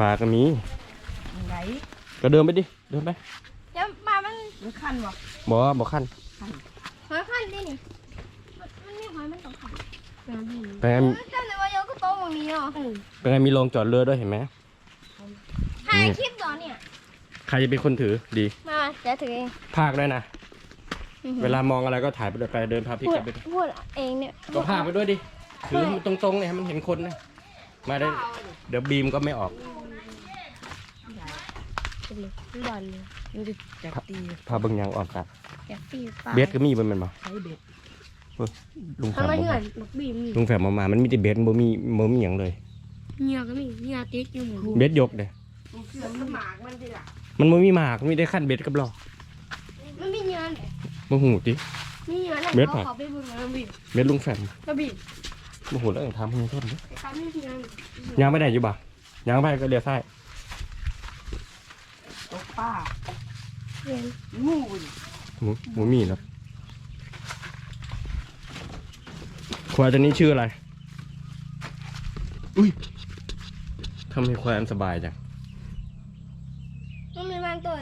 ปลาก็มีไหนก็เดินไปดิ เดินไปเดี๋ยวปลามันมันคันบ่บอกว่าบอกขั้นหอยพันดินี่มันมันมีหอยมันสองขันไปไงจำได้ว่าโยก็โตตรงนี้เนาะไปไงมีโรงจอดเรือด้วยเห็นไหมถ่ายคลิปต่อเนี่ย ใครจะเป็นคนถือดี มาเดี๋ยวถือเองภาคด้วยนะ เวลามองอะไรก็ถ่ายไปด้วยไปเดินพาพี่พูกดลับไปด้วยพูดเองเนี่ยก็ภาคไปด้วยดิ ถือมันตรงๆเนี่ยให้มันเห็นคนนะ มาได้ เดี๋ยวบีมก็ไม่ออก บอลเลยมันจะจับตีพาเบิ่งยางอ่อนกันอยากตีปลาเบสก็มีบนมันบ่ใช้เบ็ดลุงแฝทำมไมบ่เหงื่อมาหมักบีมลุงแฝมมามามันมีแต่เบสบ่มีบ่มีหยังเลย เหงื่อก็มีเหงื่อติ๊กอยู่หมูเบสยกเด้มันเสือกก็หมากมันดิล่ะมันบ่มีหมากมีได้ขั้นเบสกับหลอกมันมีเหงื่อไหนบ่หูติ มีเหงื่อไหนเบ็ดเขาปะขอไปบุญกับบีมเบสลุงแฝมกับบีมบ่หูแล้วต้องถามเพิ่นโทษดิไอ้การไม่มีเหงื่อยังไม่ได้อยู่บ่ยังไปก็เลี้ยวซ้ายตก ป้าเรียนงูดิหมูหมูมีแล้วควายตัวนี้ชื่ออะไร อุ้ยทำให้ควายอันสบายจัง มันมีบางตัว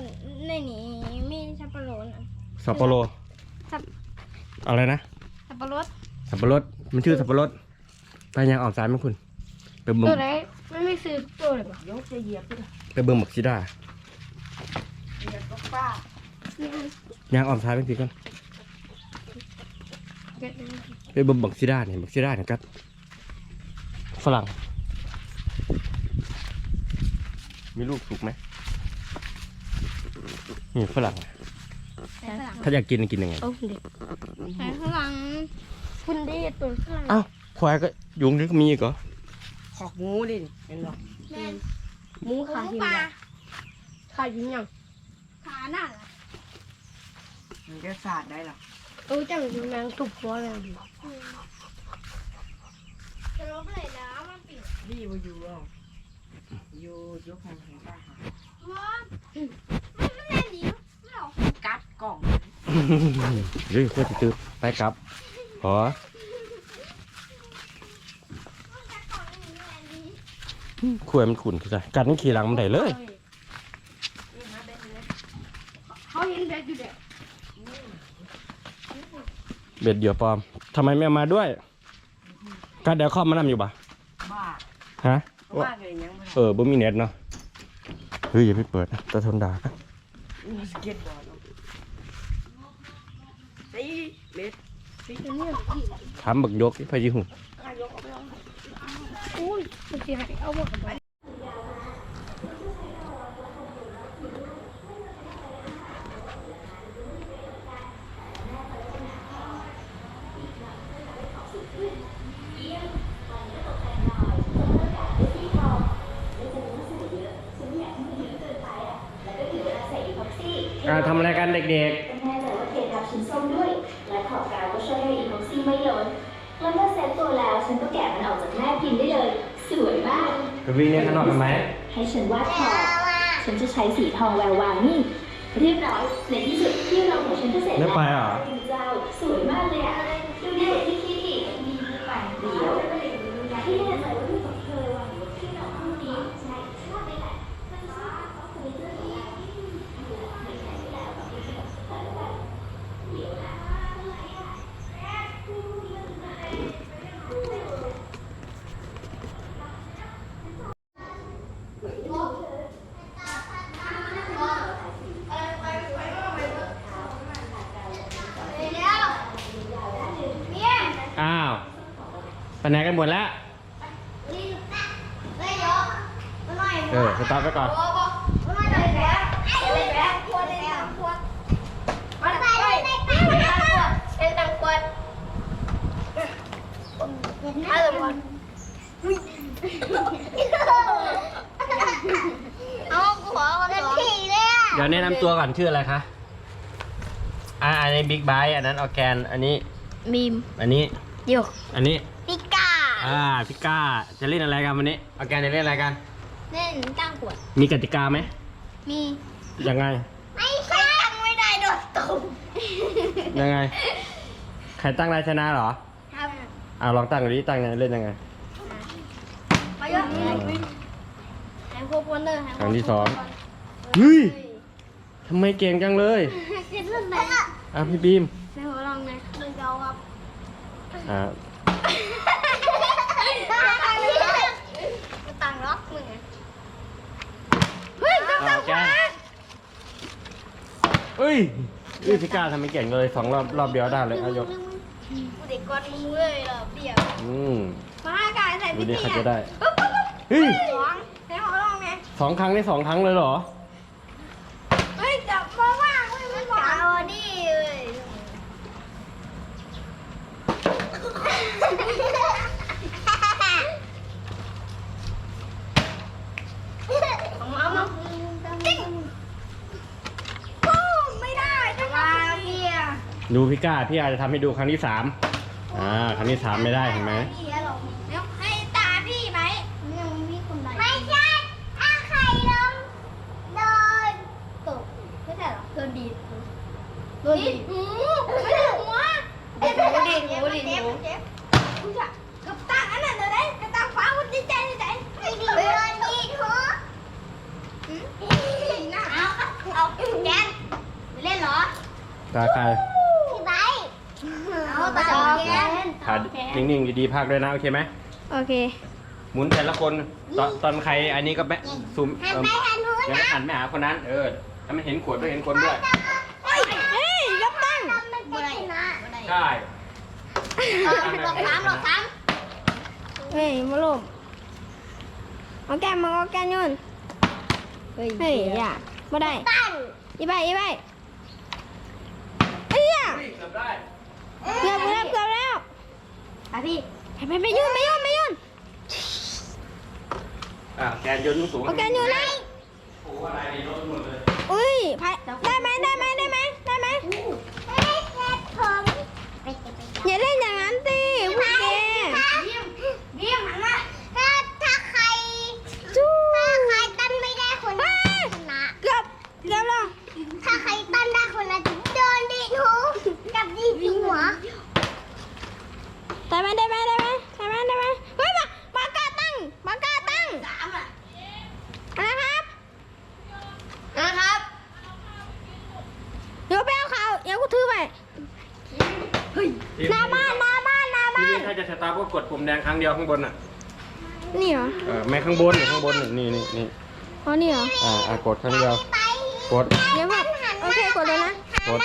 ในนี้มีสับปะรดอะสับปะโรดสับอะไรนะ สับปะรดสับปะรด มันชื่อสับปะรด ไปยังออกซ้ายไหมคุณ ไปเบิ่งตัวไหนมันไม่ซื้อตัวเลยปะยกจะเหยียบดิล่ะไปเบิ่งหมักซิดา เหยียบตกป้ายังออกซ้ายไปสิกันเก็บเลยไปเบิ่งหมักซิดาเนี่ยหมักซิดาเนี่ยกัดฝรั่ง มีลูกสุกไหมนี่ฝรั่ง ใส่ฝรั่งถ้าอยากกินกินยังไง โอ้เด็กใส่ฝรั่งคุณดีตัวฝรั่งอ้าวควายก็ยุงนี่ก็มีอีกเหรอขอกงูดิเห็นบ่แม่นหมูขาหินปลาบ่ขายิงยัง ขาหน้าล่ะมันจะสาดได้หรอเออจังยิงแมงตุบหัวแมงจะลบเลยนะมันปิดดีบ่อยู่อะอยู่ยกแขนแขนได้ค่ะมันมันแน่ดีไม่หรอกกัดกล่องเฮ้ยควายจะตื้อไปกลับขอควายมันขุ่นคือไงกัดนี่ขี่หลังมันได้เลย เขาเห็นแบกอยู่เด็ก เบ็ดเดียวปลอมทำไมไม่เอามาด้วยกัดเดี๋ยวเข้ามานำอยู่ปะบ้าฮะว่าเลยยังไม่เออบ่มีเน็ตเนาะเฮ้ยอย่าไปเปิดนะตะทนด่ากันมีสเก็ตบอร์ดสิเบ็ดถามบักยกที่พายุหูอุ้ยมันจะให้เอาหมดไป อ่าทำอะไรกันเด็กแน่ใจว่าเททับชิ้นส้มด้วย และขอบกาวก็ช่วยให้อีพ็อกซี่ไม่ล้นแล้วเมื่อเซ็ตตัวแล้วฉันก็แกะมันออกจากแม่พิมพ์ได้เลย สวยมากๆไปวิ่งเล่นข้างนอกกันไหมให้ฉันวาดขอบฉันจะใช้สีทองแวววาวนี่ เรียบร้อยในที่สุดที่เราของฉันก็เสร็จไม่แล้วไปเหรอคุณเจ้าสวยมากเลยอะดูดีกว่าที่คิดอีกดีไปเดี๋ยวที่แน่ใจว่าลูกของเธอวางอยู่ที่นอนห้องนี้ใช่ชอบไหมล่ะมันชอบเขาคุยเรื่องนี้ไม่ใช่แล้วหรอกเดี๋ยวนะ อ้าว ไปไหนกันหมดแล้ว เออสตาร์ทไปก่อน เอากูขอคนสองทีเลยอะเดี๋ยวแนะนำตัวก่อนชื่ออะไรคะ อ่าอันนี้บิ๊กไบอันนั้นออร์แกน อันนี้บีมอันนี้เดี๋ยวอันนี้ ปิก้า อ่าพี่ก้าจะเล่นอะไรกันวันนี้ออร์แกนจะเล่นอะไรกัน เล่นตั้งขวด มีกติกาไหมมียังไง ไม่ใช่ตั้งไม่ได้โดดตุ่มยังไง ใครตั้งได้ชนะเหรอครับอ่าลองตั้งดูดิตั้งไงเล่นยังไงไปเยอะไหนครบวันเลยให้ครั้งที่สองเฮ้ยทำไมเก่งจังเลยกินเรื่องไหนอะพี่บีมในหัวลองเลยหนึ่งเก้าครับอ่ามาต่างล็อกมึงไง เฮ้ยต้องอ่าแกนเอ้ยเอ้ยพี่ก้าทำไมเก่งเลยสองรอบรอบเดียวได้เลยอายก กูเด็กกอดมึงเลยเหรอเดี่ยวอืมมากายใส่ดูพี่ดิเตี้เขายจะได้เฮ้ย สองในหัวลองไงสองครั้งได้สองครั้งเลยเหรอ เฮ้ยจับมาว่างไม่มันหวานเอาดิเว้ยเอามาเอามาติ๊งโอ้ไม่ได้จะมาเพี่ย ดูพี่ก้าพี่อาจจะทำให้ดูครั้งที่สามอ่าครั้งที่สามไม่ได้เห็นไหมพี่หรอกแล้วให้ตาพี่ไหมเนี่ยมันมีคนไหนไม่ใช่ถ้าใครลงโดนตกไม่ใช่หรอโดนดีดโดนดีดหูไม่ใช่หัวดีดหูดีดหูดีดหูกูจะกับตั้งอันนั้นเลยกับตั้งฟ้าวันดีใจดีใจไม่ดีโดนดีทุกเอาเอาแกนเล่นเหรอตาใครพี่ไบ เอาตาแกนขานิ่งๆดีๆภาคด้วยนะโอเคไหมโอเค หมุนแต่ละคนตอนตอนใครอันนี้ก็แบะซูมหันเอิ่มไปหันหูเดี๋ยวหันไปหาคนนั้นเออถ้ามันเห็นขวดด้วยเห็นคนด้วยเฮ้ยเฮ้ยยกตั้งมันจะชนะใช่หลอกสามหลอกสามเฮ้ยมาลมเอาแกนมาเอาแกนยนเฮ้ยอย่าไม่ได้ตั้งอีใบอีใบเอ้ยเกือบได้ เกือบแล้วเกือบแล้วไปพี่ไปไปไปยืนไปยืนไปยืนอะแกนโยนสูงๆเอาแกนอยู่ไหนโอ้โหอะไรนี่ลดหมดเลย อุ้ยไปได้ไหมได้ไหมได้ไหมได้ไหม ไม่ได้เจ็บผมไปเจ็บไปเจ็บ อย่าเล่นอย่างนั้นสิพวกแก เยี่ยมเยี่ยมหันมาถ้าถ้าใคร จู้ ถ้าใครตั้นไม่ได้คนนั้นชนะ เกือบเกือบแล้ว ถ้าใครตั้นได้คนนั้นจะโดนดีดหูกับดีดหัว ได้ไหมได้ไหมได้ไหมได้ไหมได้ไหมเฮ้ยมาปากกาตั้งปากกาตั้งสามอะนะครับนะครับเดี๋ยวไปเอาเขาเดี๋ยวกูถือไปหน้าบ้านหน้าบ้านหน้า ที บ้า นี้ น ถ้าจะสตาร์ท ก็กดปุ่มแดงครั้งเดียวข้างบนอะนี่เหรอ เออไม่ข้างบนเนี่ยข้างบนเนี่ยนี่นี่นี่อ๋อ นี่เหรอ อ่าอ่ากดครั้งเดียวไปกด เดี๋ยวแบบโอเค กดเลยนะ กด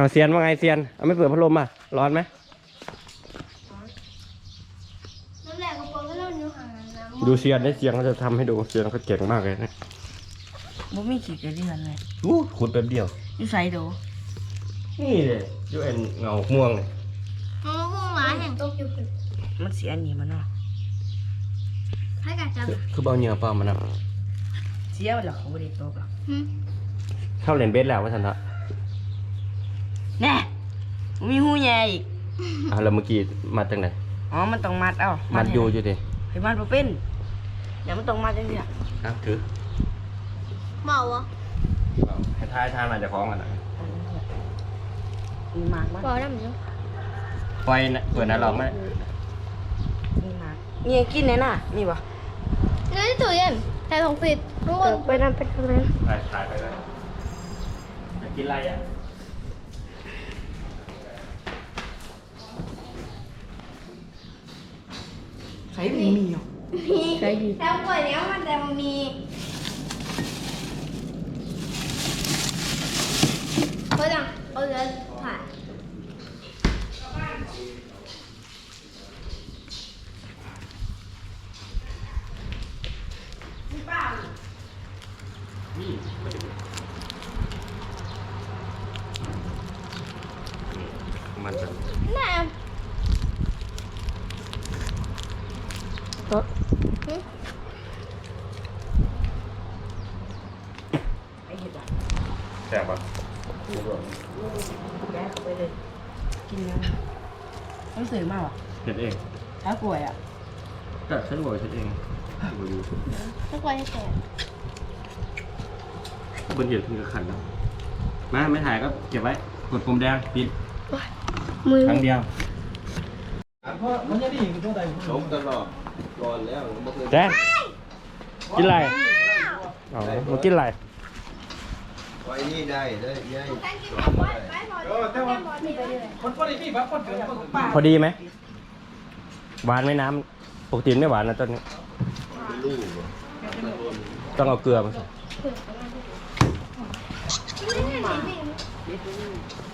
เอาเซียนว่าไงเซียน เอาไม่เปิดพัดลมอะ ร้อนไหม น้ำแหลกกระโปรงก็เล่านิ้วห่างน้ำดูเซียนได้เซียนเขาจะทำให้ดูเซียนเขาเก่งมากเลยนะบ่มีขี้กระเดือนเลยอู้ขุดแป๊บเดียว อยู่ใส่โดนี่เลยยูเอ็นเงาม่วงเลยมันก็พุ่งหมาแห่งโตเกียวขึ้นมันเสียอันนี้มันเนาะให้กัดจับคือคือเบาเหงื่อเปล่ามันนะเสียมันหรอกเขาบ่ได้ตกหรอกหึเข้าเล่นเบสแล้วว่าทันทะ แน่มีหูแย่อีกอะแล้วเมื่อกี้มาจากไหนอ๋อมันต้องมัดเอ้ามัมัดอยู่อยู่ดิเฮ้ยมัดบ่เป็นเดี๋ยวมันต้องมัดจังซี่อะอะถือเมาวะให้ทายทายมาจะคล้องกันนะมีหมากมั้ยบอได้เหมือนกันไฟนะเปิดนะลองไหมมีหมากมีให้กินแน่น่ะมีบ่เนื้อที่ตู้เย็นแต่ของปิดทุกคนไปนั่นไปทางนั้นไปถ่ายไปเลยอยากกินอะไรอะ ใส่มีมีอะมีแล้วกล้วยเนี้ยมันแต่มันมีเขาจังเขาจะผ่าน นี่มันจะ น่า ไอ้เห็ดอะแซ่บปะแกะเข้าไปเลยกินยังต้องซื้อมาว่ะเห็ดเองถ้ากล้วยอะก็ฉันบอกเห็ดเองดูอยู่ถ้ากล้วยให้แตกบนเห็ดเพิ่งจะขันแล้วมาไม่ถ่ายก็เก็บไว้กดปุ่มแดงปิดมือครั้งเดียว ลงตลอดก่อนแล้วบ่เคยแดงกินอะไรอ๋อมากินอะไรไว้นี่ได้ได้ยัยการกินแบบไว้ไว้พอแค่พอดีไปเลยพอดีไหมหวานไหมน้ำปกติไม่หวานนะต้นนี้เป็นลูกบ่ต้องเอาเกลือมาใส่ไม่ได้เห็นสิ